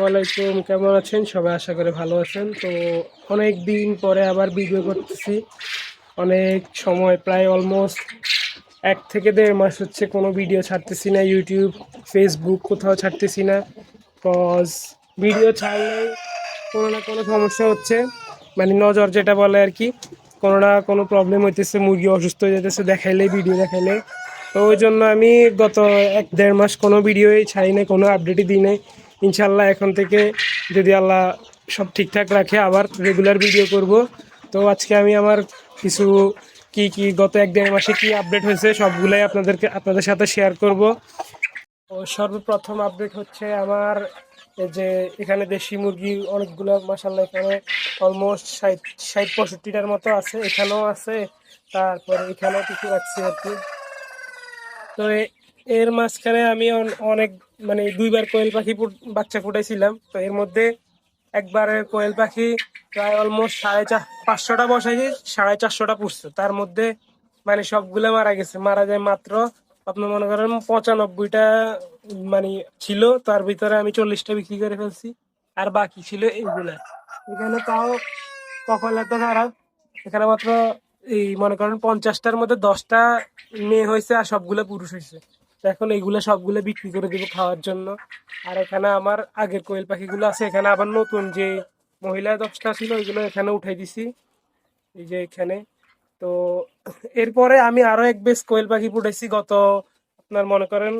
ওয়ালাইকুম, কেমন আছেন? সবাই আশা করে ভালো আছেন। তো অনেক দিন পরে আবার ভিডিও করতেছি। অনেক সময়, প্রায় অলমোস্ট এক থেকে দেড় মাস হচ্ছে কোনো ভিডিও ছাড়তেছি না ইউটিউব ফেসবুক কোথাও ছাড়তেছি না। কজ ভিডিও ছাড়লে কোনো না কোনো সমস্যা হচ্ছে। মানে নজর যেটা বলে আর কি, কোনো না কোনো প্রবলেম হইতেছে, মুরগি অসুস্থ হয়ে যেতেছে দেখাইলে ভিডিও দেখাইলে। তো ওই জন্য আমি গত এক দেড় মাস কোনো ভিডিওই ছাড়ি নাই, কোনো আপডেটই দিই নাই। ইনশাল্লাহ এখন থেকে যদি আল্লাহ সব ঠিকঠাক রাখে, আবার রেগুলার ভিডিও করব। তো আজকে আমি আমার কিছু কি কি, গত এক দেড় মাসে কি আপডেট হয়েছে সবগুলাই আপনাদেরকে, আপনাদের সাথে শেয়ার করব। তো সর্বপ্রথম আপডেট হচ্ছে আমার যে এখানে দেশি মুরগি অনেকগুলো মাসাল্লাহ এখানে অলমোস্ট ষাট ষাট, পঁয়ষট্টিটার মতো আছে, এখানেও আছে। তারপরে এখানেও কিছু রাখছি আর কি। তো এর মাঝখানে আমি অনেক মানে দুইবার কোয়েল পাখি বাচ্চা ফুটাইছিলাম। তো এর মধ্যে একবার কোয়েল পাখি প্রায় অলমোস্ট সাড়ে চার পাঁচশোটা বসাইছি সাড়ে চারশোটা পুষছে। তার মধ্যে মানে সবগুলো মারা গেছে। মারা যায় মাত্র আপনি মনে করেন পঁচানব্বইটা মানে ছিল। তার ভিতরে আমি চল্লিশটা বিক্রি করে ফেলছি। আর বাকি ছিল এইগুলা। এখানে তাও কপাল এত খারাপ। এখানে মাত্র এই মনে করেন পঞ্চাশটার মধ্যে দশটা মেয়ে হয়েছে আর সবগুলো পুরুষ হয়েছে। এখন এইগুলো সবগুলো বিক্রি করে দিব খাওয়ার জন্য। আর এখানে আমার আগের কোয়েল পাখিগুলো আছে, এখানে আবার নতুন যে মহিলা দশটা ছিল, ওইগুলো এখানে উঠাই দিছি। এই যে এখানে। তো এরপরে আমি আরও এক বেশ কোয়েল পাখি ফুটেছি, গত আপনার মনে করেন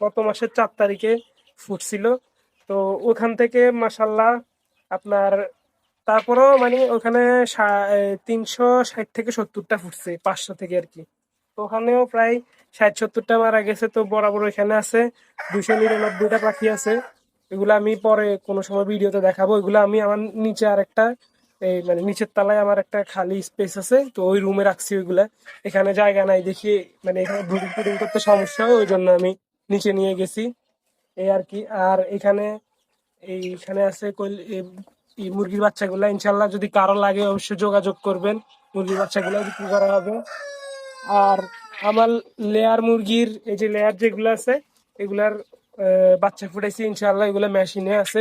গত মাসের চার তারিখে ফুটছিল। তো ওখান থেকে মাসাল্লাহ আপনার তারপরেও মানে ওখানে তিনশো ষাট থেকে সত্তরটা ফুটছে, পাঁচশো থেকে আর কি। ওখানেও প্রায় ষাট সত্তরটা মারা গেছে, তো বরাবর এখানে আছে। দুশো নিরানব্বইটা পাখি আছে। এগুলো আমি পরে কোনো সময় ভিডিওতে দেখাবো। এগুলো আমি আমার নিচে আর একটা এই মানে নিচের তলায় আমার একটা খালি স্পেস আছে, তো ওই রুমে রাখছি ওইগুলা। এখানে জায়গা নাই দেখি মানে এখানে ব্রুডিং টুডিং করতে সমস্যা হয় ওই জন্য আমি নিচে নিয়ে গেছি। এই আর কি। আর এখানে, এইখানে আছে এই মুরগির বাচ্চাগুলা। ইনশাল্লাহ যদি কারও লাগে অবশ্যই যোগাযোগ করবেন। মুরগির বাচ্চাগুলো বিক্রি করা হবে। আর আমার লেয়ার মুরগির এই যে লেয়ার যেগুলো আছে এগুলার বাচ্চা ফুটাইছি ইনশাল্লাহ এগুলো মেশিনে আছে।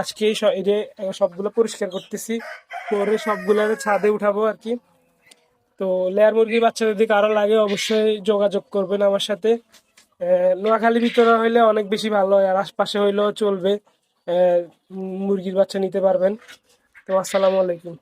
আজকে এই যে সবগুলো পরিষ্কার করতেছি। করে সবগুলো ছাদে উঠাবো আর কি। তো লেয়ার মুরগির বাচ্চা যদি কারও লাগে অবশ্যই যোগাযোগ করবেন আমার সাথে। আহ, নোয়াখালীর ভিতরে হইলে অনেক বেশি ভালো হয় আর আশপাশে হইলেও চলবে। মুরগির বাচ্চা নিতে পারবেন। তো আসসালামু আলাইকুম।